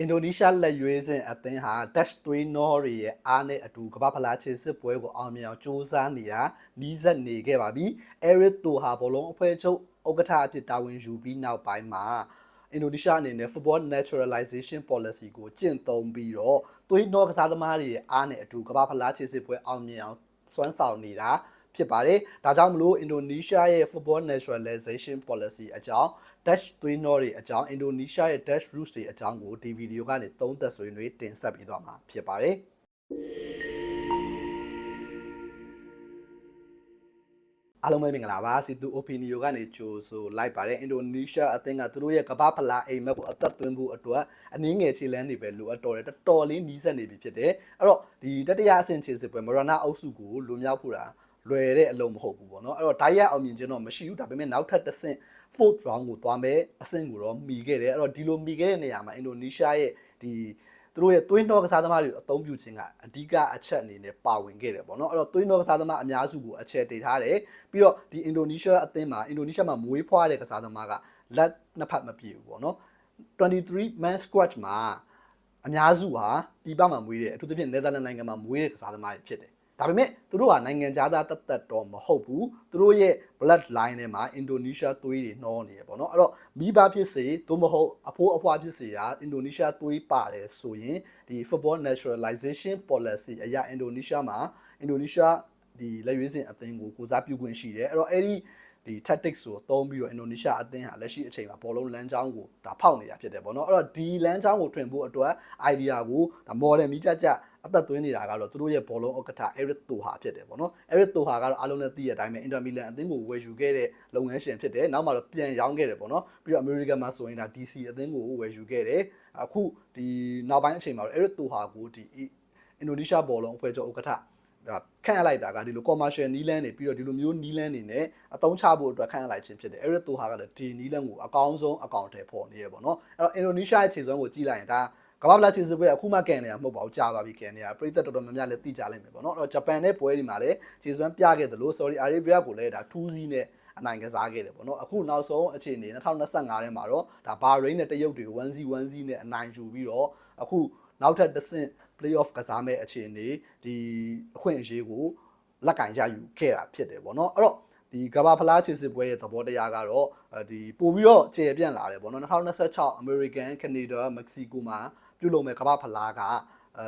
အင်ဒိုနီးရှားလက်ရွေးစင်အသင်းဟာ Dutch သွေးနောတွေရဲ့အားနဲ့အတူကမ္ဘာဖလားခြေစစ်ပွဲကိုအောင်မြင်အောင်စူးစမ်းနေတာနီးစပ်နေခဲ့ပါပြီ။ Eric Toha ဟာဘောလုံးအဖွဲ့ချုပ်ဥက္ကဋ္ဌအဖြစ်တာဝန်ယူပြီးနောက်ပိုင်းမှာအင်ဒိုနီးရှားအနေနဲ့ football naturalization policy ကိုကျင့်သုံးပြီးတော့သွေးနောကစားသမားတွေရဲ့အားနဲ့အတူကမ္ဘာဖလားခြေစစ်ပွဲအောင်မြင်အောင်စွမ်းဆောင်နေတာ ဖြစ်ပါတယ်။ဒါကြောင့်မလို့အင်ဒိုနီးရှားရဲ့ football naturalization policy အကြောင်း Dutch သွေးနောတွေအကြောင်းအင်ဒိုနီးရှားရဲ့ Dutch roots တွေအကြောင်းကိုဒီဗီဒီယိုကနေသုံးသပ်ဆွေးနွေးတင်ဆက်ပေးသွားမှာဖြစ်ပါတယ်။အားလုံးပဲမင်္ဂလာပါစီတူ opinion ကနေကြိုဆိုလိုက်ပါတယ်အင်ဒိုနီးရှားအသင်းကသူတို့ရဲ့ကမ္ဘာဖလားအိမ်မက်ကိုအသက်သွင်းဖို့အတွက်အနည်းငယ်ခြေလန်းနေပဲလိုအပ်တော်တယ်တော်တော်လေးနီးစပ်နေပြီဖြစ်တယ်အဲ့တော့ဒီတတိယအဆင့်ခြေစစ်ပွဲမရနာအုပ်စုကိုလူမြောက်ဖို့တာ လွယ်တဲ့အလုံးမဟုတ်ဘူးပေါ့နော်အဲ့တော့ diet အောင်မြင်ခြင်းတော့မရှိဘူးဒါပေမဲ့နောက်ထပ်တစ်ဆင့် fourth round ကိုသွားမယ်အဆင့်ကိုတော့မီခဲ့တယ်အဲ့တော့ဒီလိုမီခဲ့တဲ့နေရာမှာအင်ဒိုနီးရှားရဲ့ဒီသူတို့ရဲ့သွေးနှောကစားသမားတွေအသုံးပြုခြင်းကအဓိကအချက်အနေနဲ့ပါဝင်ခဲ့တယ်ပေါ့နော်အဲ့တော့သွေးနှောကစားသမားအများစုကိုအချက်တည်ထားတယ်ပြီးတော့ဒီအင်ဒိုနီးရှားအသင်းမှာအင်ဒိုနီးရှားမှာမွေးဖွားတဲ့ကစားသမားကလက်နှစ်ဖက်မပြည့်ဘူးပေါ့နော်23 man squad မှာအများစုဟာပြည်ပမှာမွေးတယ်အထူးသဖြင့်နယ်သာလန်နိုင်ငံမှာမွေးတဲ့ကစားသမားတွေဖြစ်တယ် ဒါပေမဲ့သူတို့ကနိုင်ငံခြားသားတက်တက်တော့မဟုတ်ဘူးသူတို့ရဲ့ blood line ထဲမှာအင်ဒိုနီးရှားသွေးတွေနှောနေရပေါ့နော်အဲ့တော့မိဘဖြစ်စေသို့မဟုတ်အဖိုးအဖွားဖြစ်စေကအင်ဒိုနီးရှားသွေးပါတယ်ဆိုရင်ဒီ football naturalization policy အရာအင်ဒိုနီးရှားမှာအင်ဒိုနီးရှားဒီလက်ရွေးစင်အသင်းကိုကိုစားပြုခွင့်ရှိတယ်အဲ့တော့အဲ့ဒီဒီ tactics ကိုသုံးပြီးတော့အင်ဒိုနီးရှားအသင်းဟာလက်ရှိအချိန်မှာဘောလုံးလမ်းကြောင်းကိုဒါဖောက်နေတာဖြစ်တယ်ပေါ့နော်အဲ့တော့ဒီလမ်းကြောင်းကိုထွင်ဖို့အတွက် idea ကိုဒါ modern မိကြကြ အသက်သွင်းနေတာကတော့သူတို့ရဲ့ဘောလုံးဥက္ကဋ္ဌ Eric Toha ဖြစ်တယ်ပေါ့နော် Eric Toha ကတော့အားလုံးလည်းသိရတဲ့အတိုင်းပဲ Inter Milan အသင်းကိုဝယ်ယူခဲ့တဲ့လုပ်ငန်းရှင်ဖြစ်တယ်နောက်မှတော့ပြန်ရောင်းခဲ့တယ်ပေါ့နော်ပြီးတော့ America မှာဆိုရင်ဒါ DC အသင်းကိုဝယ်ယူခဲ့တယ်အခုဒီနောက်ပိုင်းအချိန်မှာတော့ Eric Toha ကိုဒီအင်ဒိုနီးရှားဘောလုံးအဖွဲ့ချုပ်ဥက္ကဋ္ဌဒါခန့်ရလိုက်တာကဒီလို commercial နီးလန်းနေပြီးတော့ဒီလိုမျိုးနီးလန်းနေနဲ့အသုံးချဖို့အတွက်ခန့်ရလိုက်ခြင်းဖြစ်တယ်အဲ့ရတူဟာကလည်းဒီနီးလန်းကိုအကောင်းဆုံးအကောင့်ထဲပေါ်နေရပေါ့နော်အဲ့တော့အင်ဒိုနီးရှားရဲ့ခြေစွမ်းကိုကြည့်လိုက်ရင်ဒါ ကမ္ဘာ့ဖလားခြေစစ်ပွဲအခုမှကန်နေတာမဟုတ်ပါဘူးကြာပါပြီကန်နေတာပြည်သက်တော်တော်များများလည်းသိကြလိမ့်မယ်ပေါ့နော်အဲ့တော့ဂျပန်နဲ့ပွဲဒီမှာလည်းခြေစွမ်းပြခဲ့တယ်လို့ sorry Arabia ကိုလည်းဒါ2စီးနဲ့အနိုင်ကစားခဲ့တယ်ပေါ့နော်အခုနောက်ဆုံးအခြေအနေ2025ထဲမှာတော့ဒါဘာရိန်းနဲ့တရုတ်တွေ 1-0 1-0နဲ့အနိုင်ယူပြီးတော့အခုနောက်ထပ်တစ်ဆင့် playoff ကစားမဲ့အခြေအနေဒီအခွင့်အရေးကိုလက်ကင်ရယူခဲ့တာဖြစ်တယ်ပေါ့နော်အဲ့တော့ဒီကဘာဖလားခြေစစ်ပွဲရဲ့သဘောတရားကတော့ဒီပို့ပြီးတော့ကျေပြန့်လာတယ်ပေါ့နော်2026 American Canada Mexico မှာ ပြုလုပ်မဲ့ကဘာဖလားက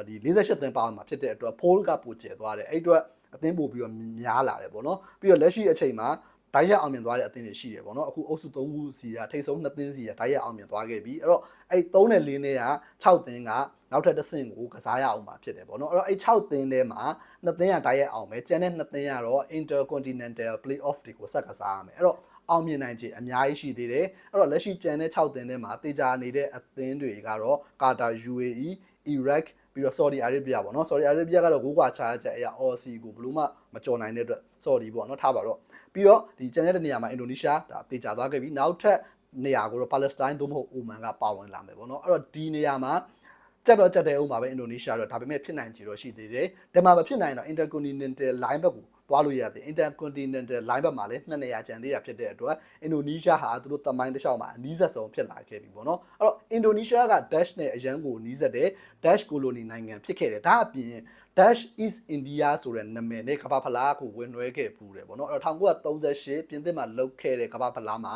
ဒီ48သင်းပါဝင်မှာဖြစ်တဲ့အတွက် poll ကပိုကျယ်သွားတယ်အဲ့အတွက်အသင်းပို့ပြီးတော့များလာတယ်ပေါ့နော်ပြီးတော့လက်ရှိအချိန်မှာတိုက်ရက်အောင်မြင်သွားတဲ့အသင်းတွေရှိတယ်ပေါ့နော်အခုအုပ်စု3ခုစီကထိတ်ဆုံး2သင်းစီကတိုက်ရက်အောင်မြင်သွားခဲ့ပြီအဲ့တော့အဲ့3နဲ့4နဲ့က6သင်းကနောက်ထပ်တစ်ဆင့်ကိုကစားရအောင်မှာဖြစ်တယ်ပေါ့နော်အဲ့တော့အဲ့6သင်းထဲမှာ2သင်းကတိုက်ရက်အောင်ပဲကျန်တဲ့2သင်းကတော့ Intercontinental Playoff တွေကိုဆက်ကစားရမယ်အဲ့တော့ အောင်မြင်နိုင်ခြင်းအများကြီးရှိသေးတယ်အဲ့တော့လက်ရှိကျန်တဲ့6သင်းထဲမှာတေချာနေတဲ့အသင်းတွေကတော့ကာတာ UAE Iraq ပြီးတော့ Saudi Arabia ပေါ့နော် Saudi Arabia ကတော့ဂိုးကွာချားချက်အရာ Aussie ကိုဘယ်လို့မှမကြော်နိုင်တဲ့အတွက် Saudi ပေါ့နော်ထားပါတော့ပြီးတော့ဒီကျန်တဲ့နေရာမှာအင်ဒိုနီးရှားဒါတေချာသွားခဲ့ပြီးနောက်ထပ်နေရာကိုတော့ Palestine သို့မဟုတ် Oman ကပါဝင်လာမယ်ပေါ့နော်အဲ့တော့ဒီနေရာမှာကြက်တော့ကြက်တဲ့ဥမှာပဲအင်ဒိုနီးရှားတော့ဒါပေမဲ့ဖြစ်နိုင်ကြတော့ရှိသေးတယ်ဒီမှာမဖြစ်နိုင်တော့ Intercontinental line ဘက်ကို သွားလို့ရတယ် Intercontinental line ဘက်မှာလည်းနှစ်နေရာကျန်သေးတာဖြစ်တဲ့အတွက်အင်ဒိုနီးရှားဟာသူတို့တမိုင်းတစ်လျှောက်မှာအနီးဆက်ဆုံးဖြစ်လာခဲ့ပြီပေါ့နော်အဲ့တော့အင်ဒိုနီးရှားက Dash နဲ့အရန်ကိုနီးစပ်တဲ့ Dash colony နိုင်ငံဖြစ်ခဲ့တယ်ဒါအပြင် Dash East India ဆိုတဲ့နာမည်နဲ့ကမ္ဘာဖလားကိုဝင်နွှဲခဲ့ပူတယ်ပေါ့နော်အဲ့တော့1938ပြင်သစ်မှာလုပ်ခဲ့တဲ့ကမ္ဘာဖလားမှာ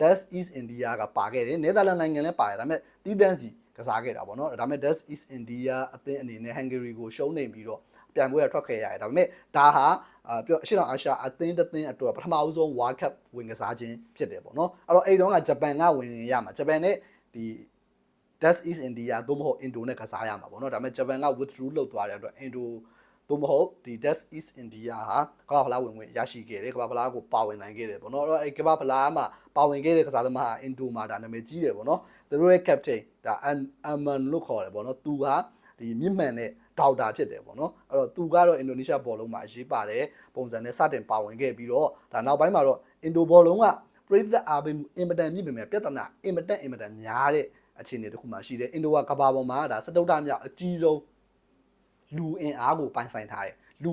Dash East India ကပါခဲ့တယ်နယ်သာလန်နိုင်ငံလည်းပါတယ်ဒါပေမဲ့တီးတန်းစီကစားခဲ့တာပေါ့နော်ဒါပေမဲ့ Dash East India အသင်းအနေနဲ့ Hungary ကိုရှုံးနေပြီးတော့ ပြန်ပွဲရထွက်ခဲ့ရတယ်ဒါပေမဲ့ဒါဟာအာပြောအရှေ့တောင်အာရှအသင်းတစ်သင်းအတွက်ပထမဦးဆုံး World Cup ဝင်ကစားခြင်းဖြစ်တယ်ပေါ့နော်အဲ့တော့အဲ့တုန်းကဂျပန်ကဝင်ရမှာဂျပန်နဲ့ဒီ Dutch East India သို့မဟုတ် Indo နဲ့ကစားရမှာပေါ့နော်ဒါပေမဲ့ဂျပန်က withdraw လုပ်သွားတဲ့အတွက် Indo သို့မဟုတ်ဒီ Dutch East India ဟာကမ္ဘာဖလားဝင်ဝင်ရရှိခဲ့တယ်ကမ္ဘာဖလားကိုပါဝင်နိုင်ခဲ့တယ်ပေါ့နော်အဲ့တော့အဲ့ကမ္ဘာဖလားမှာပါဝင်ခဲ့တဲ့ကစားသမားဟာ Indo မှာဒါနာမည်ကြီးတယ်ပေါ့နော်သူတို့ရဲ့ captain ဒါ Aman လို့ခေါ်တယ်ပေါ့နော်သူဟာဒီမြင့်မှန်တဲ့ ဒေါက်တာဖြစ်တယ်ပေါ့နော်အဲ့တော့သူကတော့အင်ဒိုနီးရှားဘောလုံးမှာအရေးပါတယ်ပုံစံနဲ့စတင်ပါဝင်ခဲ့ပြီးတော့ဒါနောက်ပိုင်းမှာတော့အင်ဒိုဘောလုံးကပြည်သက်အားပေးမှုအင်မတန်မြင့်ပေမဲ့ပြဿနာအင်မတန်အင်မတန်များတဲ့အခြေအနေတစ်ခုမှရှိတယ်အင်ဒိုကကဘာပေါ်မှာဒါစတုတ္ထမြောက်အကြီးဆုံးလူအင်အားကိုပိုင်ဆိုင်ထားတယ်လူ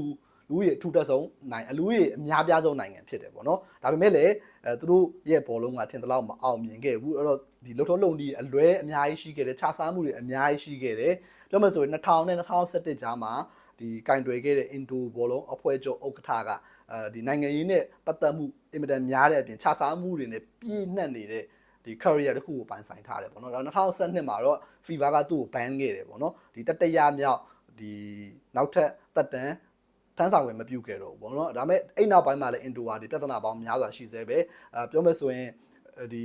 လူကြီးအထူးတက်ဆုံးနိုင်အလူကြီးအများပြားဆုံးနိုင်ငံဖြစ်တယ်ပေါ့နော်ဒါပေမဲ့လည်းအဲသူတို့ရဲ့ဘောလုံးကထင်သလောက်မအောင်မြင်ခဲ့ဘူးအဲ့တော့ဒီလှုပ်ထုံးလုံဒီအလွဲအများကြီးရှိခဲ့တယ်ခြားစားမှုတွေအများကြီးရှိခဲ့တယ် ပြောမှဆိုရင်2000နဲ့2017ကြားမှာဒီကင်တွယ်ခဲ့တဲ့အင်ဒိုဘောလုံးအဖွဲ့ချုပ်ဥက္ကဋ္ဌကအဲဒီနိုင်ငံရေးနဲ့ပတ်သက်မှုအင်မတန်များတဲ့အပြင်ခြားစားမှုတွေနဲ့ပြည့်နှက်နေတဲ့ဒီ career တစ်ခုကိုပိုင်ဆိုင်ထားတယ်ပေါ့နော်ဒါ2012မှာတော့ FIFA ကသူ့ကို ban ခဲ့တယ်ပေါ့နော်ဒီတတရမြောက်ဒီနောက်ထပ်တက်တန်းတန်းဆောင်ဝင်မပြုတ်ခဲ့တော့ဘူးပေါ့နော်ဒါပေမဲ့အဲ့နောက်ပိုင်းမှာလည်း Indo ဟာဒီပြဿနာပေါင်းများစွာရှိသေးပဲအဲပြောမယ်ဆိုရင်ဒီ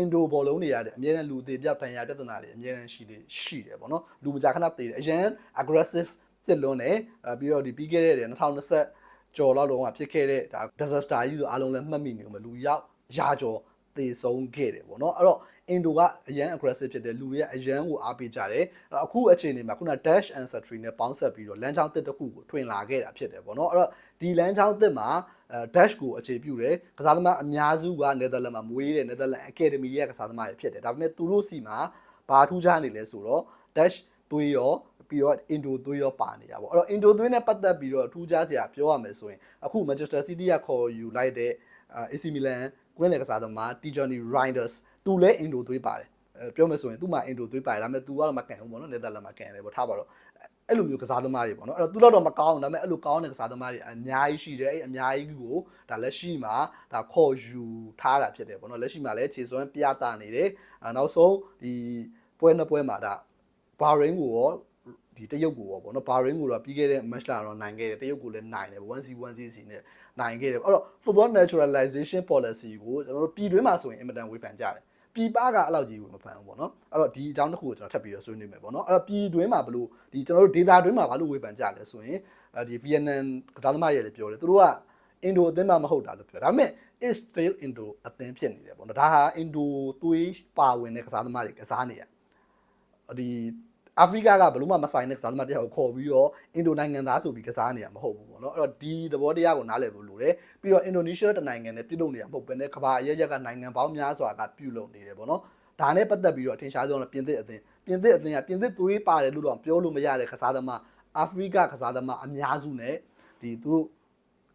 Indo ဘောလုံးတွေရတဲ့အများနဲ့လူသေးပြဖန်ရပြဿနာတွေအများနဲ့ရှိတယ်ရှိတယ်ပေါ့နော်လူမကြခဏသေးတယ်အရင် aggressive ဖြစ်လွန်းတယ်အဲပြီးတော့ဒီပြီးခဲ့တဲ့2020ကျော်လောက်တော့ဖြစ်ခဲ့တဲ့ဒါ disaster ကြီးဆိုအားလုံးလည်းမှတ်မိနေမှာလူရောက်ရာကျော်သေဆုံးခဲ့တယ်ပေါ့နော်အဲ့တော့ အင်ဒိုကအရန် aggressive ဖြစ်တယ်လူတွေကအရန်ကိုအားပေးကြတယ်အဲ့တော့အခုအခြေအနေမှာခုန dash ancestry နဲ့ပေါင်းဆက်ပြီးတော့လမ်းကြောင်းတစ်တစ်ခုကိုထွင်လာခဲ့တာဖြစ်တယ်ပေါ့နော်အဲ့တော့ဒီလမ်းကြောင်းတစ်မှာအဲ dash ကိုအခြေပြုတယ်ကစားသမားအများစုက Netherlands မှာမွေးတဲ့ Netherlands Academy ရဲ့ကစားသမားတွေဖြစ်တယ်ဒါပေမဲ့သူတို့စီမှာဘာထူးခြားနေလဲဆိုတော့ dash သွေးရောပြီးတော့ Indo သွေးရောပါနေတာပေါ့အဲ့တော့ Indo သွေးနဲ့ပတ်သက်ပြီးတော့ထူးခြားစရာပြောရမယ်ဆိုရင်အခု Manchester City ကခေါ်ယူလိုက်တဲ့ AC Milan ကွင်းလယ်ကစားသမား Tijani Reinders သူလည်း Indo သွေးပါတယ်အဲပြောမယ်ဆိုရင်သူ့မှာ Indo သွေးပါတယ်ဒါပေမဲ့ तू ကတော့မကန်ဘူးပေါ့နော် Netherlands မှာကန်တယ်ပေါ့ထားပါတော့အဲ့လိုမျိုးကစားသမားတွေပေါ့နော်အဲ့တော့ तू တော့မကောင်းဘူးဒါပေမဲ့အဲ့လိုကောင်းတဲ့ကစားသမားတွေအများကြီးရှိတယ်အဲ့အများကြီးကိုဒါလက်ရှိမှာဒါခေါ်ယူထားတာဖြစ်တယ်ပေါ့နော်လက်ရှိမှာလည်းခြေစွမ်းပြတာနေတယ်နောက်ဆုံးဒီပွဲနှစ်ပွဲမှာဒါဘာရင်းကိုရော ဒီတရုတ်ကိုရောပေါ့နော်ဘာရင်းကိုတော့ပြီးခဲ့တဲ့ match လာတော့နိုင်ခဲ့တယ်တရုတ်ကိုလည်းနိုင်တယ် 1C 1C စီနဲ့နိုင်ခဲ့တယ်အဲ့တော့ football naturalization policy ကိုကျွန်တော်တို့ပြည်တွင်းမှာဆိုရင်အင်မတန်ဝေဖန်ကြတယ်ပြည်ပကအဲ့လောက်ကြီးကိုမဖန်ဘူးပေါ့နော်အဲ့တော့ဒီအကြောင်းတစ်ခုကိုကျွန်တော်ထပ်ပြီးတော့ဆွေးနွေးမယ်ပေါ့နော်အဲ့တော့ပြည်တွင်းမှာဘလို့ဒီကျွန်တော်တို့ data တွင်းမှာဘာလို့ဝေဖန်ကြလဲဆိုရင်ဒီ Vietnam ကစားသမားတွေလည်းပြောတယ်သူတို့ကအင်ဒိုအသင်းမှမဟုတ်တာလို့ပြောဒါပေမဲ့ is still indo အသင်းဖြစ်နေတယ်ပေါ့နော်ဒါဟာ indo သွေးပါဝင်တဲ့ကစားသမားတွေကစားနေရဒီ အာဖရိကကဘလို့မှမဆိုင်တဲ့ကစားသမားတရားကိုခေါ်ပြီးတော့အင်ဒိုနိုင်ငံသားဆိုပြီးကစားနေရမဟုတ်ဘူးပေါ့နော်အဲ့တော့ဒီသဘောတရားကိုနားလည်ဖို့လိုတယ်ပြီးတော့အင်ဒိုနီးရှားတနိုင်ငံနဲ့ပြုလုပ်နေရမဟုတ်ဘဲနဲ့ကမ္ဘာအရက်ရက်ကနိုင်ငံပေါင်းများစွာကပြုလုပ်နေတယ်ပေါ့နော်ဒါနဲ့ပတ်သက်ပြီးတော့အထင်ရှားဆုံးပြင်သစ်အသင်းပြင်သစ်အသင်းကပြင်သစ်သွေးပါတယ်လို့တော့ပြောလို့မရတဲ့ကစားသမားအာဖရိကကစားသမားအများစုနဲ့ဒီသူတို့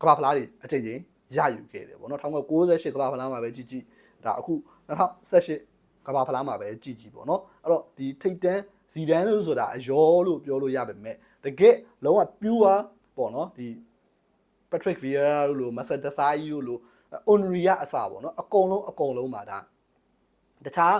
ကမ္ဘာဖလားတွေအချိန်ချင်းရယူခဲ့တယ်ပေါ့နော်1968ကမ္ဘာဖလားမှာပဲကြည့်ကြည့်ဒါအခု2018ကမ္ဘာဖလားမှာပဲကြည့်ကြည့်ပေါ့နော်အဲ့တော့ဒီထိတ်တန်း ဇီဒန်လို့ဆိုတာအယောလို့ပြောလို့ရပါမယ်တကယ်လုံးဝ pure ပေါ့နော်ဒီ Patrick Vieira တို့လို Marcel Desailly တို့လို Onry ရအစားပေါ့နော်အကုန်လုံးအကုန်လုံးပါဒါတခြား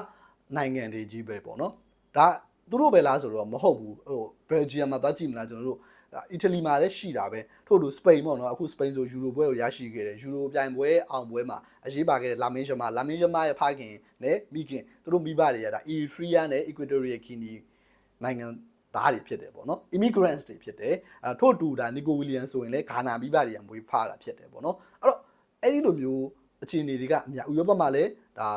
နိုင်ငံတွေကြီးပဲပေါ့နော်ဒါသူတို့ပဲလားဆိုတော့မဟုတ်ဘူးဟို Belgium မှာသွားကြည့်မလားကျွန်တော်တို့ဒါအီတလီမှာလည်းရှိတာပဲထို့တူစပိန်ပေါ့နော်အခုစပိန်ဆိုယူရိုပွဲကိုရရှိခဲ့တယ်ယူရိုပြိုင်ပွဲအောင်ပွဲမှာအရေးပါခဲ့တဲ့လာမင်းရှမာလာမင်းရှမာရဲ့ဖခင်နဲ့မိခင်သူတို့မိဘတွေရတာအီရီထရီးယားနဲ့ Equatorial Guinea နို င်ငံသားတွေဖြစ်တယ်ပေါ့နော် immigrants တွေဖြစ်တယ်အဲထို့တူဒါနီကိုဝီလီယမ်ဆိုရင်လည်းဂါနာမိဘတွေကမွေးဖားတာဖြစ်တယ်ပေါ့နော်အဲ့တော့အဲ့ဒီလိုမျိုးအခြေအနေတွေကအများဥရောပမှာလည်းဒါ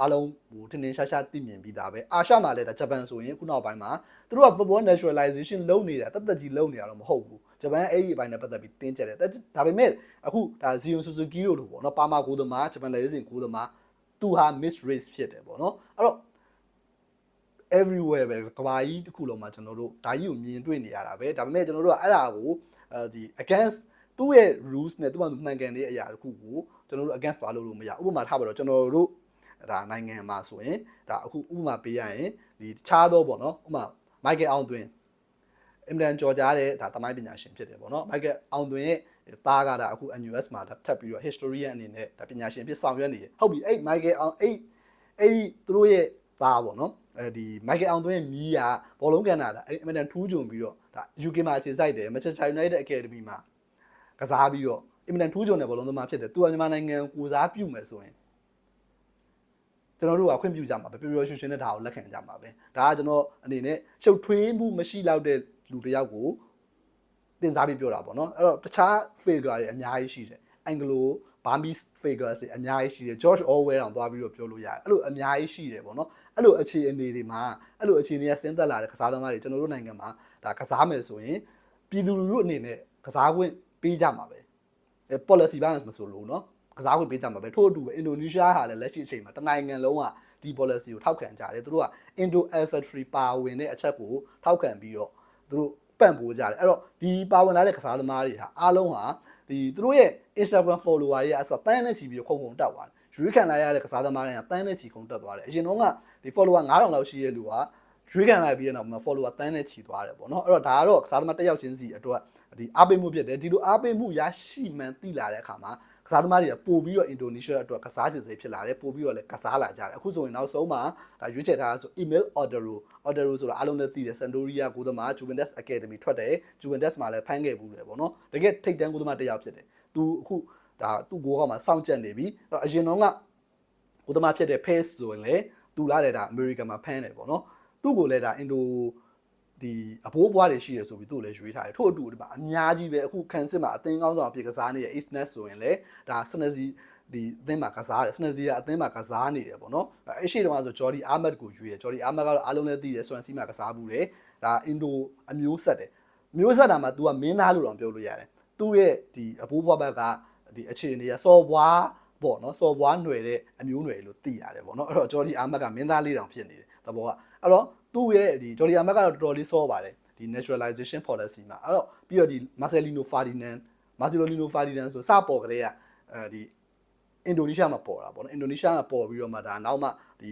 အားလုံးဟိုထင်ထင်ရှားရှားသိမြင်ပြီးသားပဲအာရှမှာလည်းဒါဂျပန်ဆိုရင်ခုနောက်ပိုင်းမှာသူတို့က football naturalization လုပ်နေတာတက်တက်ကြီးလုပ်နေတာတော့မဟုတ်ဘူးဂျပန်အဲ့ဒီအပိုင်းနဲ့ပတ်သက်ပြီးတင်းကျပ်တယ်ဒါပေမဲ့အခုဒါဇီယွန်ဆူဇူကီတို့လိုပေါ့နော်ပါမာကိုသမားဂျပန်လက်စင်ကိုသမားသူဟာ miss race ဖြစ်တယ်ပေါ့နော်အဲ့တော့ everywhere ပဲကဘာကြီးတစ်ခုလုံးမှာကျွန်တော်တို့ဒါကြီးကိုမြင်တွေ့နေရတာပဲဒါပေမဲ့ကျွန်တော်တို့ကအဲ့ဒါကိုအဲဒီ against သူ့ရဲ့ rules နဲ့သူ့မှာမှန်ကန်တဲ့အရာတစ်ခုကိုကျွန်တော်တို့ against သွားလို့လို့မရဥပမာထားပါတော့ကျွန်တော်တို့ဒါနိုင်ငံမှာဆိုရင်ဒါအခုဥပမာပေးရရင်ဒီတခြားသောပေါ့နော်ဥပမာ Michael အောင်သွင်းအင်မတန်ကြော်ကြားတဲ့ဒါသမိုင်းပညာရှင်ဖြစ်တယ်ပေါ့နော် Michael အောင်သွင်းရဲ့သားကဒါအခု NUS မှာထပ်ပြီးတော့ historian အနေနဲ့ဒါပညာရှင်ဖြစ်ဆောင်ရွက်နေတယ်ဟုတ်ပြီအဲ့ Michael အောင်အဲ့အဲ့ဒီသူတို့ရဲ့သားပေါ့နော် အဲဒီ Michael အောင်သွင်းရဲ့မီးကဘောလုံးကန်တာဒါအဲ့အင်မတန်ထူးချွန်ပြီးတော့ဒါ UK မှာအခြေစိုက်တယ် Manchester United Academy မှာကစားပြီးတော့အင်မတန်ထူးချွန်တဲ့ဘောလုံးသမားဖြစ်တယ်သူကမြန်မာနိုင်ငံကိုစားပြုမယ်ဆိုရင်ကျွန်တော်တို့ကခွင့်ပြုကြမှာပဲပျော်ပျော်ရွှင်ရွှင်နဲ့ဒါကိုလက်ခံကြမှာပဲဒါကကျွန်တော်အနေနဲ့ရှုပ်ထွေးမှုမရှိတော့တဲ့လူတစ်ယောက်ကိုတင်စားပြီးပြောတာပေါ့နော်အဲ့တော့တခြား figure တွေအများကြီးရှိတယ်အင်္ဂလို Burmese fakers တွေအများကြီးရှိတယ် George Orwell တောင်သွားပြီးတော့ပြောလို့ရတယ်အဲ့လိုအများကြီးရှိတယ်ပေါ့နော်အဲ့လိုအခြေအနေတွေမှာအဲ့လိုအခြေအနေကဆင်းသက်လာတဲ့ကစားသမားတွေကျွန်တော်တို့နိုင်ငံမှာဒါကစားမယ်ဆိုရင်ပြည်သူလူထုအနေနဲ့ကစားခွင့်ပေးကြမှာပဲအဲ policy ဘာမှမဆိုလို့နော်ကစားဝင်ပေးကြမှာပဲထို့အတူပဲအင်ဒိုနီးရှားဟာလည်းလက်ရှိအချိန်မှာတနိုင်ငံလုံးကဒီ policy ကိုထောက်ခံကြတယ်သူတို့က Indo ancestry ပါဝင်တဲ့အချက်ကိုထောက်ခံပြီးတော့သူတို့ပံ့ပိုးကြတယ်အဲ့တော့ဒီပါဝင်လာတဲ့ကစားသမားတွေဟာအားလုံးဟာ ဒီသူတို့ရဲ့ Instagram follower တွေကအစတန်းနဲ့ချီပြီးတော့ခုံခုံတက်သွားတယ်ရွေးခံလိုက်ရတဲ့ကစားသမားတွေကတန်းနဲ့ချီခုံတက်သွားတယ်အရင်တော့ကဒီ follower 9000လောက်ရှိတဲ့လူကရွေးခံလိုက်ပြီးတဲ့နောက်မှာ follower တန်းနဲ့ချီသွားတယ်ပေါ့နော်အဲ့တော့ဒါကတော့ကစားသမားတစ်ယောက်ချင်းစီအတွက် ဒီအားပေးမှုဖြစ်တယ်ဒီလိုအားပေးမှုရရှိမှန်းသိလာတဲ့အခါမှာကစားသမားတွေကပို့ပြီးတော့အင်ဒိုနီးရှားအတွက်ကစားချင်စိတ်ဖြစ်လာတယ်ပို့ပြီးတော့လည်းကစားလာကြတယ်အခုဆိုရင်နောက်ဆုံးမှာဒါရွေးချယ်ထားတာဆို email ordero ordero ဆိုတာအားလုံးလည်းသိတယ် Sampdoria ကိုသမား Juventus Academy ထွက်တယ် Juventus မှာလည်းဖမ်းခဲ့ဘူးလေပေါ့နော်တကယ်ထိတ်တန်းကိုသမားတစ်ယောက်ဖြစ်တယ်သူအခုဒါသူ့ကိုကောက်မှာစောင့်ကြက်နေပြီအဲ့တော့အရင်တော့ကကိုသမားဖြစ်တဲ့ Pace ဆိုရင်လည်းသူလာတဲ့ဒါ American မှာဖမ်းတယ်ပေါ့နော်သူ့ကိုလည်းဒါအင် ဒိုဒီအဘိုးဘွားတွေရှိရဆိုပြီးသူ့လည်းရွေးထားတယ်ထို့အတူဒီမှာအများကြီးပဲအခုခန်းစစ်မှာအသင်းကောင်းဆောင်အဖြစ်ကစားနေတဲ့ East Net ဆိုရင်လည်းဒါစနစီဒီအသင်းမှာကစားတယ်စနစီကအသင်းမှာကစားနေတယ်ပေါ့နော်အဲ့ရှိတော့ဆိုဂျော်ဒီအာမတ်ကိုရွေးတယ်ဂျော်ဒီအာမတ်ကတော့အားလုံးလည်းသိတယ်ဆွမ်စီမှာကစားဘူးတယ်ဒါအင်ဒိုအမျိုးဆက်တယ်မျိုးဆက်တာမှာ तू ကမင်းသားလို့တော့ပြောလို့ရတယ်သူ့ရဲ့ဒီအဘိုးဘွားဘက်ကဒီအခြေအနေကစော်ဘွားပေါ့နော်စော်ဘွားຫນွယ်တဲ့အမျိုးຫນွယ်လို့သိရတယ်ပေါ့နော်အဲ့တော့ဂျော်ဒီအာမတ်ကမင်းသားလေးတောင်ဖြစ်နေတယ်သဘောကအဲ့တော့ သူ့ရဲ့ဒီဂျော်ဒီအာမတ်ကတော့တော်တော်လေးစောပါတယ်ဒီ naturalization policy မှာအဲ့တော့ပြီးတော့ဒီ Marcelino Ferdinand Marcelino Ferdinand ဆိုစပေါ်ကလေးကအဲဒီအင်ဒိုနီးရှားမှာပေါ်တာပေါ့နော်အင်ဒိုနီးရှားမှာပေါ်ပြီးတော့မှဒါနောက်မှဒီ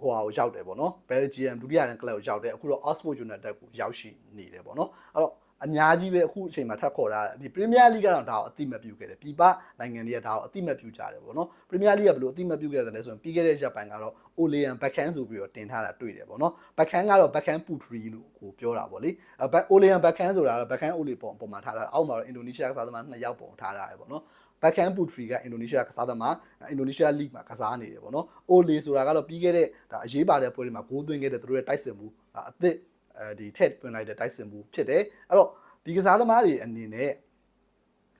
ဟိုဟာကိုရောက်တယ်ပေါ့နော်ဘယ်လ်ဂျီယမ်ဒုတိယတန်းကလပ်ကိုရောက်တယ်အခုတော့ Oxford United ကိုရောက်ရှိနေတယ်ပေါ့နော်အဲ့တော့ အများကြီးပဲအခုအချိန်မှာထပ်ခေါ်တာဒီ Premier League ကတော့ဒါကိုအတိမပြုခဲ့တယ်ပြည်ပနိုင်ငံတွေကဒါကိုအတိမပြုကြတယ်ပေါ့နော် Premier League ကဘယ်လိုအတိမပြုခဲ့တယ်လဲဆိုရင်ပြီးခဲ့တဲ့ရက်ပိုင်းကတော့ Olean Backhand ဆိုပြီးတော့တင်ထားတာတွေ့တယ်ပေါ့နော် Backhand ကတော့ Backhand Putri လို့ကိုပြောတာပေါ့လေအဲ Olean Backhand ဆိုတာကတော့ Backhand Ole ပုံပုံမှာထားတာအောက်မှာတော့ Indonesia ကစားသမားနှစ်ယောက်ပုံထားတာရယ်ပေါ့နော် Backhand Putri ကအင်ဒိုနီးရှားကစားသမားအင်ဒိုနီးရှား league မှာကစားနေတယ်ပေါ့နော်။ Ole ဆိုတာကတော့ပြီးခဲ့တဲ့ဒါအရေးပါတဲ့ပွဲတွေမှာဂိုးသွင်းခဲ့တဲ့သူတို့ရဲ့တိုက်စစ်မှုအသစ် အဲဒီထက်သွင်းလိုက်တဲ့တိုက်စစ်မှုဖြစ်တယ်။အဲ့တော့ဒီကစားသမားတွေအနေနဲ့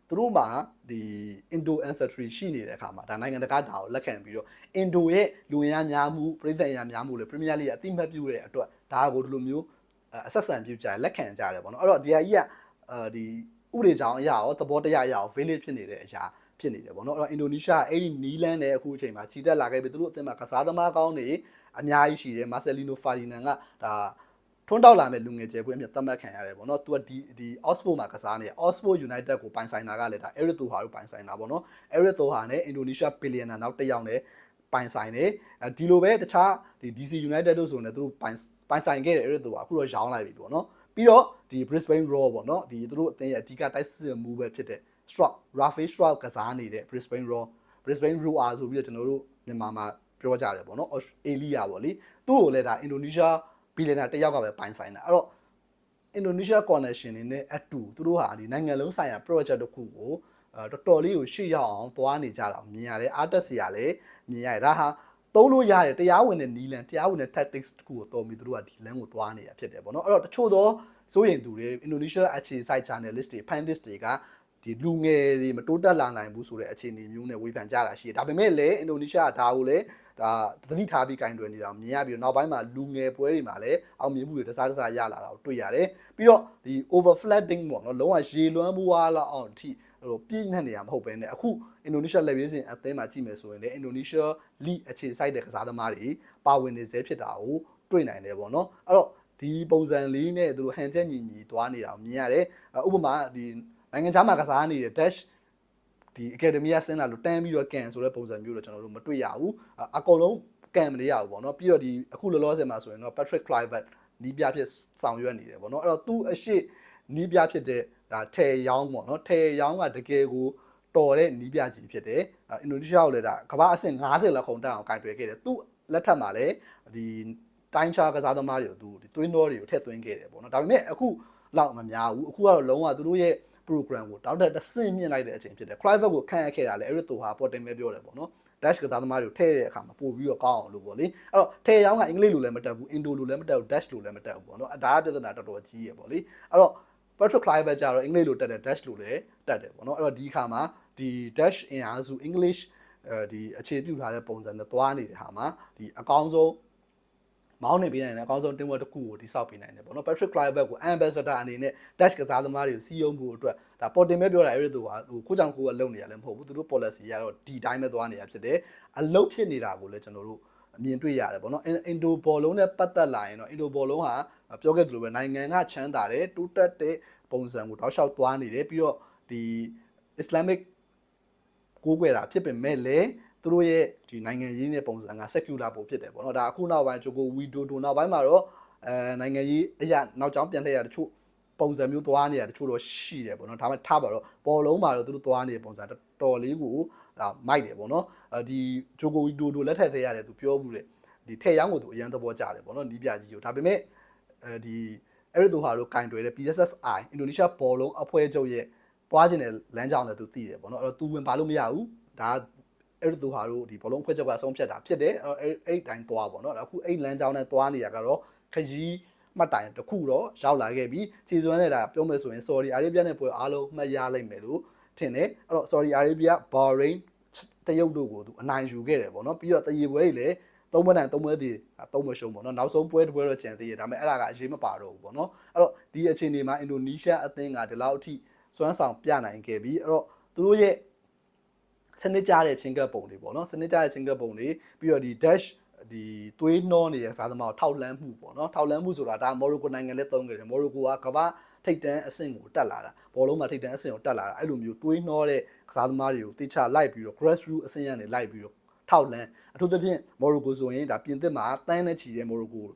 သူတို့မှာဒီ Indo ancestry ရှိနေတဲ့အခါမှာဒါနိုင်ငံတကာဒါကိုလက်ခံပြီးတော့ Indo ရဲ့လူဝင်ရများမှုပြည်သက်ရများမှုလေ Premier League အတိမတ်ပြုတဲ့အတွက်ဒါကိုဒီလိုမျိုးအဆက်ဆံပြုကြတယ်လက်ခံကြတယ်ပေါ့နော်။အဲ့တော့ဒီဟာကြီးကအဲဒီဥပဒေကြောင်းအရာရောသဘောတရားအရာရော valid ဖြစ်နေတဲ့အရာဖြစ်နေတယ်ပေါ့နော်အဲ့တော့အင်ဒိုနီးရှားအဲ့ဒီနီးလန်းနဲ့အခုအချိန်မှာကြီးတက်လာခဲ့ပြီသူတို့အသင်းမှာကစားသမားကောင်းတွေအများကြီးရှိတယ်မာဆယ်လီနိုဖာဒီနန်ကဒါ ထွန်းတောက်လာမဲ့လူငယ်ကျယ်ခွင့်အမြတ်သတ်မှတ်ခံရတယ်ပေါ့နော်သူကဒီဒီ Oxford မှာကစားနေ Oxford United ကိုပိုင်ဆိုင်တာကလည်းဒါ Eric Thoha ကိုပိုင်ဆိုင်တာပေါ့နော် Eric Thoha နဲ့အင်ဒိုနီးရှားဘီလီယံနာနောက်တစ်ယောက်နဲ့ပိုင်ဆိုင်တယ်ဒီလိုပဲတခြားဒီ DC United တို့ဆိုနေသူတို့ပိုင်ပိုင်ဆိုင်ခဲ့တယ် Eric Thoha အခုတော့ရောင်းလိုက်ပြီပေါ့နော်ပြီးတော့ဒီ Brisbane Raw ပေါ့နော်ဒီသူတို့အသင်းရဲ့အဓိကတိုက်စစ်မှုပဲဖြစ်တဲ့ Stroud Rafael Stroud ကစားနေတဲ့ Brisbane Raw Brisbane Roar ဆိုပြီးတော့ကျွန်တော်တို့မြန်မာမှာပြောကြတယ်ပေါ့နော် Australia ပေါ့လေသူ့ကိုလည်းဒါအင်ဒိုနီးရှား ဘီလီယံနာတစ်ယောက်ကပဲပိုင်ဆိုင်တာအဲ့တော့အင်ဒိုနီးရှား connection နေနဲ့အတူသူတို့ဟာဒီနိုင်ငံလုံးဆိုင်ရာ project တစ်ခုကိုအဲတော်တော်လေးကိုရှေ့ရောက်အောင်သွားနေကြတာမြင်ရတယ်အားတက်စရာလည်းမြင်ရတယ်ဒါဟာသုံးလို့ရတယ်တရားဝင်တဲ့နီလန်တရားဝင်တဲ့ tactics တခုကိုတော်ပြီးသူတို့ကဒီလမ်းကိုသွားနေတာဖြစ်တယ်ပေါ့နော်အဲ့တော့တချို့သောစိုးရင်သူတွေအင်ဒိုနီးရှားအခြေစိုက် journalist တွေ panelist တွေက ဒီလူငယ်တွေမတိုးတက်လာနိုင်ဘူးဆိုတဲ့အခြေအနေမျိုးနဲ့ဝေဖန်ကြတာရှိတယ်ဒါပေမဲ့လည်းအင်ဒိုနီးရှားကဒါကိုလည်းဒါသတိထားပြီးကင်တွယ်နေတာမြင်ရပြီးတော့နောက်ပိုင်းမှာလူငယ်ပွဲတွေမှာလည်းအောင်မြင်မှုတွေတစားတစားရလာတာကိုတွေ့ရတယ်ပြီးတော့ဒီ over flooding ပေါ့နော်လုံးဝရေလွှမ်းမှုွားလောက်အောင်အထိဟိုပြည့်နေနေရမဟုတ်ဘဲနဲ့အခုအင်ဒိုနီးရှားလက်ရွေးစင်အသင်းမှာကြည့်မယ်ဆိုရင်လည်းအင်ဒိုနီးရှား league အခြေစိုက်တဲ့ကစားသမားတွေပါဝင်နေစေဖြစ်တာကိုတွေ့နိုင်တယ်ပေါ့နော်အဲ့တော့ဒီပုံစံလေးနဲ့သူတို့ဟန်ချက်ညီညီသွားနေတာကိုမြင်ရတယ်ဥပမာဒီ နိုင်ငံခြားမှာကစားနေတဲ့ dash ဒီ academy ကဆင်းလာလို့တန်းပြီးတော့ကန်ဆိုတဲ့ပုံစံမျိုးတော့ကျွန်တော်တို့မတွေ့ရဘူးအကုန်လုံးကန်မနေရဘူးပေါ့နော်ပြီးတော့ဒီအခုလောလောဆယ်မှာဆိုရင်တော့ Patrick Kluivert နီးပြဖြစ်ဆောင်ရွက်နေတယ်ပေါ့နော်အဲ့တော့သူအရှိနီးပြဖြစ်တဲ့ဒါထဲရောင်းပေါ့နော်ထဲရောင်းကတကယ်ကိုတော်တဲ့နီးပြကြီးဖြစ်တယ်အင်ဒိုနီးရှားကိုလည်းဒါကမ္ဘာအဆင့်50လောက်ခုံတက်အောင်ကင်တွယ်ခဲ့တယ်သူလက်ထက်မှာလည်းဒီတိုင်းချာကစားသမားတွေကိုသူဒီသွင်းတော်တွေကိုထည့်သွင်းခဲ့တယ်ပေါ့နော်ဒါပေမဲ့အခုလောက်မများဘူးအခုကတော့လုံးဝသူတို့ရဲ့ program ကိုတောက်တက်တဆင့်မြင့်လိုက်တဲ့အချိန်ဖြစ်တယ် Clive ကိုခန့်အပ်ခဲ့တာလေအဲ့ဒီသူဟာပေါ်တင်ပဲပြောတယ်ပေါ့နော် dash ကစားသမားတွေကိုထည့်တဲ့အခါမှာပို့ပြီးတော့ကောင်းအောင်လို့ပေါ့လေအဲ့တော့ထည့်ရောင်းကအင်္ဂလိပ်လိုလည်းမတက်ဘူးအင်ဒိုလိုလည်းမတက်ဘူး dash လိုလည်းမတက်ဘူးပေါ့နော်အဒါကပြဿနာတော်တော်ကြီးရပေါ့လေအဲ့တော့ Patrick Clive ကျတော့အင်္ဂလိပ်လိုတက်တယ် dash လိုလည်းတက်တယ်ပေါ့နော်အဲ့တော့ဒီအခါမှာဒီ dash အင်အားစု English အဲဒီအခြေပြုထားတဲ့ပုံစံနဲ့သွားနေတဲ့ဟာမှာဒီအကောင်းဆုံး မောင်းနေပေးနိုင်တဲ့အကောင်းဆုံးတင်ဝက်တစ်ခုကိုတိစောက်ပေးနိုင်တယ်ပေါ့နော် Patrick Kluivert ကို ambassador အနေနဲ့ dash ကစားသမားတွေကိုစီးယုံဖို့အတွက်ဒါပေါ်တင်ပဲပြောတာအဲ့ဒီသူကဟိုကိုကြောင့်ကိုကလုံနေရလည်းမဟုတ်ဘူးသူတို့ policy ကတော့ဒီတိုင်းပဲသွားနေရဖြစ်တယ်အလုတ်ဖြစ်နေတာကိုလည်းကျွန်တော်တို့အမြင်တွေ့ရတယ်ပေါ့နော်အင်အင်ဒိုဘောလုံးနဲ့ပတ်သက်လာရင်တော့အင်ဒိုဘောလုံးဟာပြောခဲ့သလိုပဲနိုင်ငံကချမ်းသာတယ်တိုးတက်တဲ့ပုံစံကိုတောက်လျှောက်သွားနေတယ်ပြီးတော့ဒီ Islamic ကိုးကွယ်တာဖြစ်ပေမဲ့လည်း သူတို့ရဲ့ဒီနိုင်ငံရေးနဲ့ပုံစံက secular ပုံဖြစ်တယ်ပေါ့နော်ဒါအခုနောက်ပိုင်းဂျိုကိုဝီဒိုဒိုနောက်ပိုင်းမှာတော့အဲနိုင်ငံရေးအရာနောက်ကျောင်းပြန်လှည့်ရတချို့ပုံစံမျိုးသွားနေရတချို့တော့ရှိတယ်ပေါ့နော်ဒါပေမဲ့ထားပါတော့ပေါ်လုံးမှာတော့သူတို့သွားနေတဲ့ပုံစံတော်တော်လေးကိုဒါမိုက်တယ်ပေါ့နော်အဲဒီဂျိုကိုဝီဒိုဒိုလက်ထက်သေးရတယ်သူပြောဘူးလေဒီထက်ရောင်းကိုသူအရန်သဘောကျတယ်ပေါ့နော်နီးပြကြီးကိုဒါပေမဲ့အဲဒီအဲ့ဒီသူဟာတို့ကင်တွယ်တဲ့ PSSI အင်ဒိုနီးရှားပေါ်လုံးအဖွဲ့ချုပ်ရဲ့သွားခြင်းတဲ့လမ်းကြောင်းလည်းသူသိတယ်ပေါ့နော်အဲ့တော့သူဝင်ပါလို့မရဘူးဒါ အဲ့ဒီသူဟာတို့ဒီဘောလုံးဖွဲ့ချက်ကအဆုံးဖြတ်တာဖြစ်တယ်အဲ့အဲ့တိုင်းသွားပေါ့နော်အခုအဲ့လမ်းကြောင်းနဲ့သွားနေရကတော့ခကြီးမှတ်တိုင်တစ်ခုတော့ရောက်လာခဲ့ပြီးခြေစွမ်းနေတာပြောမယ်ဆိုရင် Saudi Arabia နဲ့ပွဲအားလုံးမှတ်ရလိုက်မယ်လို့ထင်တယ်အဲ့တော့ Saudi Arabia Bahrain တရုတ်တို့ကိုသူအနိုင်ယူခဲ့တယ်ပေါ့နော်ပြီးတော့တရေပွဲတွေလည်းသုံးပွဲနိုင်သုံးပွဲတည်သုံးပွဲရှုံးပေါ့နော်နောက်ဆုံးပွဲတစ်ပွဲတော့ကျန်သေးတယ်ဒါပေမဲ့အဲ့ဒါကအရေးမပါတော့ဘူးပေါ့နော်အဲ့တော့ဒီအခြေအနေမှာအင်ဒိုနီးရှားအသင်းကဒီလောက်အထိစွမ်းဆောင်ပြနိုင်ခဲ့ပြီးအဲ့တော့သူတို့ရဲ့ စနစ်ကြတဲ့ချင်းကပ်ပုံတွေပေါ့နော်စနစ်ကြတဲ့ချင်းကပ်ပုံတွေပြီးတော့ဒီ dash ဒီသွေးနှောနေတဲ့စားသမားကိုထောက်လန်းမှုပေါ့နော်ထောက်လန်းမှုဆိုတာဒါမော်ရိုကိုနိုင်ငံလည်းသုံးခဲ့တယ်မော်ရိုကိုကကမ္ဘာထိပ်တန်းအဆင့်ကိုတက်လာတာဘောလုံးမှာထိပ်တန်းအဆင့်ကိုတက်လာတာအဲ့လိုမျိုးသွေးနှောတဲ့ကစားသမားတွေကိုတိကျလိုက်ပြီးတော့ grassroots အဆင့်ရနေလိုက်ပြီးတော့ထောက်လန်းအထူးသဖြင့်မော်ရိုကိုဆိုရင်ဒါပြင်သစ်မှာတန်းနဲ့ချီတဲ့မော်ရိုကို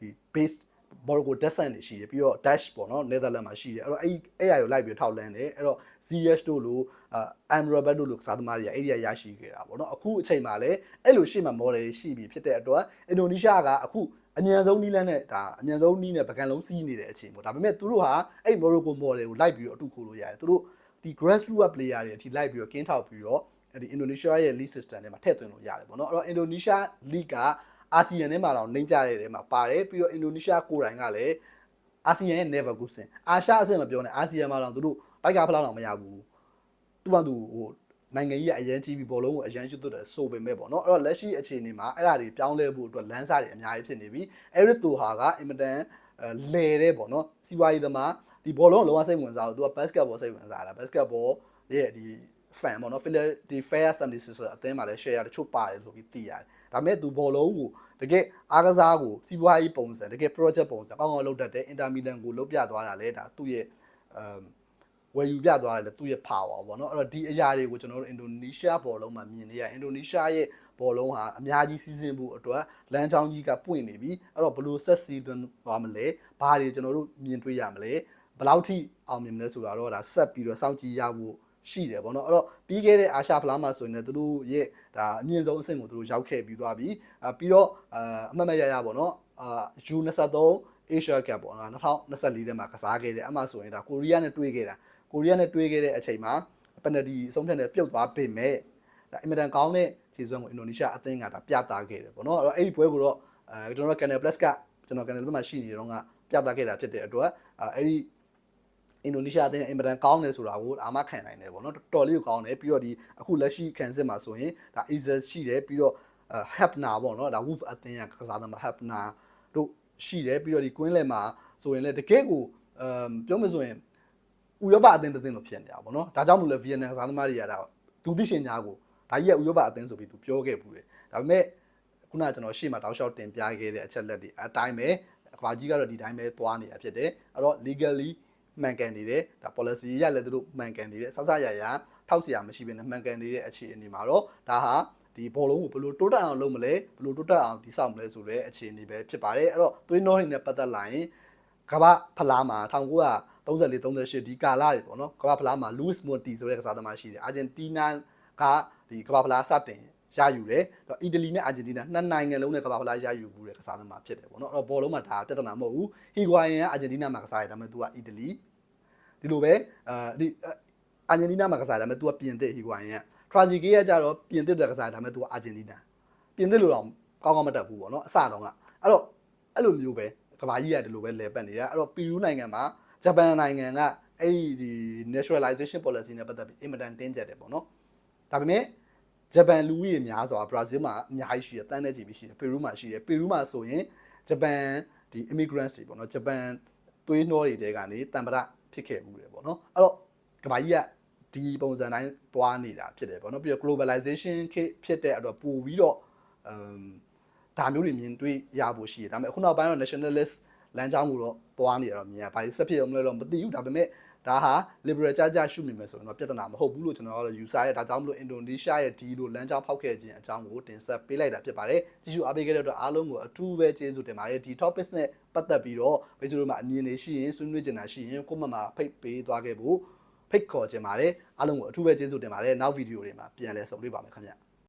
ဒီ base ဘော်ကို descent တွေရှိတယ်ပြီးတော့ dash ပေါ့နော် Netherlands မှာရှိတယ်အဲ့တော့အဲ့အဲ့အရာကိုလိုက်ပြီးထောက်လန်းတယ်အဲ့တော့ ZH တို့လိုအာ Amrabat တို့လိုစားသမားတွေကအဲ့ဒီရရှိခဲ့တာပေါ့နော်အခုအချိန်မှာလည်းအဲ့လိုရှေ့မှာ model တွေရှိပြီဖြစ်တဲ့အတွက်အင်ဒိုနီးရှားကအခုအញ្ញံဆုံးနီးလန်းနဲ့ဒါအញ្ញံဆုံးနီးနဲ့ပကံလုံးစီးနေတဲ့အချိန်ပေါ့ဒါပေမဲ့သူတို့ဟာအဲ့ Morocco model ကိုလိုက်ပြီးတော့အတူခိုးလို့ရတယ်သူတို့ဒီ grassroots player တွေအထိလိုက်ပြီးတော့ကင်းထောက်ပြီးတော့ဒီအင်ဒိုနီးရှားရဲ့ league system ထဲမှာထည့်သွင်းလို့ရတယ်ပေါ့နော်အဲ့တော့အင်ဒိုနီးရှား league က အာဆီယံထဲမှာတော့နှိမ့်ကြတဲ့ထဲမှာပါတယ်ပြီးတော့အင်ဒိုနီးရှားကိုယ်တိုင်ကလည်းအာဆီယံရဲ့ never good sin အာရှအဆင့်မပြောနဲ့အာဆီယံမှာတော့သူတို့ဘိုက်ကဖလောက်တော့မရဘူးသူကသူဟိုနိုင်ငံကြီးကအရန်ကြီးပြီးဘောလုံးကိုအရန်ကျွတ်တယ်ဆိုပေမဲ့ပေါ့နော်အဲ့တော့လက်ရှိအခြေအနေမှာအဲ့ဒါတွေပြောင်းလဲဖို့အတွက်လမ်းစာတွေအများကြီးဖြစ်နေပြီအဲ့ရစ်တိုဟာကအင်မတန်လဲတဲ့ပေါ့နော်စီးပွားရေးသမားဒီဘောလုံးလုံးဝစိတ်ဝင်စားတော့သူကဘတ်စကတ်ဘောစိတ်ဝင်စားတာဘတ်စကတ်ဘောရဲ့ဒီ fan ပေါ့နော် Philadelphia 76အသင်းမှာလည်း share တချို့ပါတယ်ဆိုပြီးသိရတယ် ဒါပေမဲ့သူဘောလုံးကိုတကယ်အားကစားကိုစီးပွားရေးပုံစံတကယ် project ပုံစံကောင်းကောင်းလုပ်တတ်တယ် Inter Milan ကိုလုပ်ပြသွားတာလဲဒါသူ့ရဲ့အမ်ဝယ်ယူပြသွားတယ်လေသူ့ရဲ့ power ပေါ့နော်အဲ့တော့ဒီအရာတွေကိုကျွန်တော်တို့အင်ဒိုနီးရှားဘောလုံးမှာမြင်နေရအင်ဒိုနီးရှားရဲ့ဘောလုံးဟာအများကြီးစီးဆင်းဖို့အတွက်လမ်းကြောင်းကြီးကပွင့်နေပြီအဲ့တော့ဘလို့ဆက်စီသွင်းသွားမလဲဘာတွေကျွန်တော်တို့မြင်တွေ့ရမလဲဘယ်လောက်ထိအောင်မြင်မလဲဆိုတာတော့ဒါဆက်ပြီးတော့စောင့်ကြည့်ရဖို့ ရှိတယ်ပေါ့နော်အဲ့တော့ပြီးခဲ့တဲ့အာရှဖလားမှာဆိုရင်လည်းသူတို့ရဲ့ဒါအမြင့်ဆုံးအဆင့်ကိုသူတို့ရောက်ခဲ့ပြီးသွားပြီအပြီးတော့အမှတ်မဲ့ရရပေါ့နော်အာ U23 Asia Cup ပေါ့နော်2024ထဲမှာကစားခဲ့တယ်အမှဆိုရင်ဒါကိုရီးယားနဲ့တွေ့ခဲ့တာကိုရီးယားနဲ့တွေ့ခဲ့တဲ့အချိန်မှာပနဒီအဆုံးဖြတ်နဲ့ပြုတ်သွားပေမဲ့ဒါအင်မတန်ကောင်းတဲ့ခြေစွမ်းကိုအင်ဒိုနီးရှားအသင်းကဒါပြသခဲ့တယ်ပေါ့နော်အဲ့တော့အဲ့ဒီပွဲကိုတော့အဲကျွန်တော်တို့ Canal Plus ကကျွန်တော် Canal Plus မှာရှိနေတော့ကပြသခဲ့တာဖြစ်တဲ့အတွက်အဲ့ဒီ အင်ဒိုနီးရှားအသင်းအင်မတန်ကောင်းတယ်ဆိုတာကိုအာမခံနိုင်တယ်ပေါ့နော်တော်တော်လေးကိုကောင်းတယ်ပြီးတော့ဒီအခုလက်ရှိခံစစ်မှာဆိုရင်ဒါ Aces ရှိတယ်ပြီးတော့ Hapna ပေါ့နော်ဒါ Wolf အသင်းကကစားသမား Hapna တို့ရှိတယ်ပြီးတော့ဒီ Queen လက်မှာဆိုရင်လည်းတကယ့်ကိုအမ်ပြောမယ်ဆိုရင်ဥရောပအသင်းတစ်သင်းလို့ဖြစ်နေတာပေါ့နော်ဒါကြောင့်မို့လဲဗီယက်နမ်ကစားသမားတွေကဒါဒုတိရှင်များကိုဒါကြီးကဥရောပအသင်းဆိုပြီးသူပြောခဲ့ဘူးလေဒါပေမဲ့ခုနကကျွန်တော်ရှေ့မှာတောက်လျှောက်တင်ပြခဲ့တဲ့အချက်လက်တွေအတိုင်းပဲအကွာကြီးကတော့ဒီတိုင်းပဲသွားနေတာဖြစ်တယ်အဲ့တော့ legally မှန်ကန်နေတယ်ဒါ policy ရလည်းသူတို့မှန်ကန်နေတယ်ဆဆရရထောက်စရာမရှိဘဲနဲ့မှန်ကန်နေတဲ့အခြေအနေမှာတော့ဒါဟာဒီဘောလုံးကိုဘယ်လိုတိုးတက်အောင်လုပ်မလဲဘယ်လိုတိုးတက်အောင်တည်ဆောက်မလဲဆိုတဲ့အခြေအနေပဲဖြစ်ပါတယ်အဲ့တော့သွေးနှောတွေနဲ့ပတ်သက်လာရင်ကမ္ဘာဖလားမှာ1934 38ဒီကာလတွေပေါ့နော်ကမ္ဘာဖလားမှာ Louis Monti ဆိုတဲ့ကစားသမားရှိတယ်အာဂျင်တီးနားကဒီကမ္ဘာဖလားစတင် ရယူတယ်တော့အီတလီနဲ့အာဂျင်တီးနားနှစ်နိုင်ငံလုံးနဲ့ကမ္ဘာဖလားရယူဘူးတဲ့ကစားသမားဖြစ်တယ်ပေါ့နော်အဲ့တော့ဘောလုံးမှာဒါပြဿနာမဟုတ်ဘူးဟီဂွိုင်ယန်ကအာဂျင်တီးနားမှာကစားရတယ်ဒါပေမဲ့ तू ကအီတလီဒီလိုပဲအာဒီအာဂျင်တီးနားမှာကစားတယ်ဒါပေမဲ့ तू ကပြင်သစ်ဟီဂွိုင်ယန်ထရာဇီဂေးကကြတော့ပြင်သစ်တဲ့ကစားတယ်ဒါပေမဲ့ तू ကအာဂျင်တီးနားပြင်သစ်လိုတော့ကောင်းကောင်းမတက်ဘူးပေါ့နော်အစတော့ကအဲ့တော့အဲ့လိုမျိုးပဲကဘာကြီးကဒီလိုပဲလဲပတ်နေတာအဲ့တော့ပီရူးနိုင်ငံမှာဂျပန်နိုင်ငံကအဲ့ဒီဒီ naturalization policy နဲ့ပတ်သက်ပြီးအင်မတန်တင်းကျပ်တယ်ပေါ့နော်ဒါပေမဲ့ ဂျပန်လူကြီးများစွာဘရာဇီးမှာအများကြီးရှိတယ်တန်းတဲ့ကြီးပဲရှိတယ်ပီရူးမှာရှိတယ်ပီရူးမှာဆိုရင်ဂျပန်ဒီ immigrants တွေပေါ့နော်ဂျပန်သွေးနှောတွေတဲကနေတံပရဖြစ်ခဲ့မှုတယ်ပေါ့နော်အဲ့တော့ကဘာကြီးကဒီပုံစံတိုင်းသွားနေတာဖြစ်တယ်ပေါ့နော်ပြီးတော့ globalization ဖြစ်တဲ့အတွက်ပို့ပြီးတော့အမ်ဒါမျိုးတွေမြင်တွေ့ရဖို့ရှိတယ်ဒါပေမဲ့အခုနောက်ပိုင်းတော့ nationalist လမ်းကြောင်းကိုတော့သွားနေရတော့မြင်ရဘာလို့ဆက်ဖြစ်အောင်မလဲတော့မသိဘူးဒါပေမဲ့ ဒါဟာ liberal ကြကြရှုမြင်မယ်ဆိုရင်တော့ပြဿနာမဟုတ်ဘူးလို့ကျွန်တော်ကတော့ user ရဲ့ဒါကြောင့်မလို့အင်ဒိုနီးရှားရဲ့ဒီလိုလမ်းကြောင်းဖောက်ခဲ့ခြင်းအကြောင်းကိုတင်ဆက်ပေးလိုက်တာဖြစ်ပါတယ်ကြည့်ရှုအားပေးခဲ့တဲ့အတွက်အားလုံးကိုအထူးပဲကျေးဇူးတင်ပါတယ်ဒီ topics နဲ့ပတ်သက်ပြီးတော့ဘယ်လိုမှအမြင်တွေရှိရင်ဆွေးနွေးကြတာရှိရင်ကိုယ့်မမှာဖိတ်ပေးသွားခဲ့ဖို့ဖိတ်ခေါ်ခြင်းပါတယ်အားလုံးကိုအထူးပဲကျေးဇူးတင်ပါတယ်နောက်ဗီဒီယိုတွေမှာပြန်လည်ဆုံတွေ့ပါမယ်ခင်ဗျ